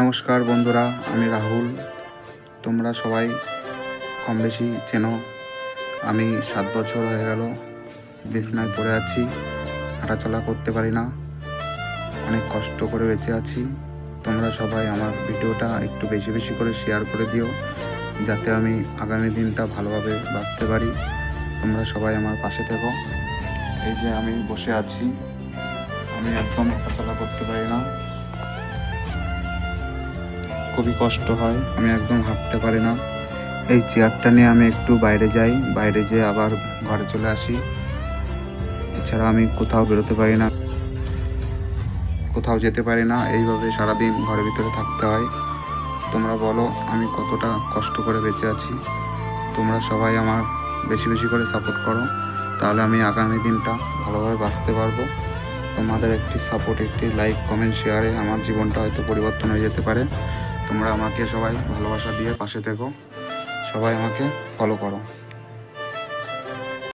নমস্কার বন্ধুরা, আমি রাহুল। তোমরা সবাই কম বেশি চেনো। আমি সাত বছর হয়ে গেল বিছনায় পড়ে আছি, হাঁটাচলা করতে পারি না। অনেক কষ্ট করে বেঁচে আছি। তোমরা সবাই আমার ভিডিওটা একটু বেশি বেশি করে শেয়ার করে দিও, যাতে আমি আগামী দিনটা ভালোভাবে বাঁচতে পারি। তোমরা সবাই আমার পাশে থেকো। এই যে আমি বসে আছি, আমি একদম হাঁটাচলা করতে পারি না। খুবই কষ্ট হয়, আমি একদম হাঁটতে পারি না। এই চেয়ারটা নিয়ে আমি একটু বাইরে যাই, বাইরে যেয়ে আবার ঘরে চলে আসি। এছাড়া আমি কোথাও বেরোতে পারি না, কোথাও যেতে পারি না, এইভাবে সারাদিন ঘরের ভিতরে থাকতে হয়। তোমরা বলো, আমি কতটা কষ্ট করে বেঁচে আছি। তোমরা সবাই আমার বেশি বেশি করে সাপোর্ট করো, তাহলে আমি আগামী দিনটা ভালোভাবে বাঁচতে পারব। তোমাদের একটি সাপোর্ট, একটি লাইক, কমেন্ট, শেয়ারে আমার জীবনটা হয়তো পরিবর্তন হয়ে যেতে পারে। তোমরা আমাকে সবাই ভালোবাসা দিয়ে পাশে থেকো। সবাই আমাকে ফলো করো।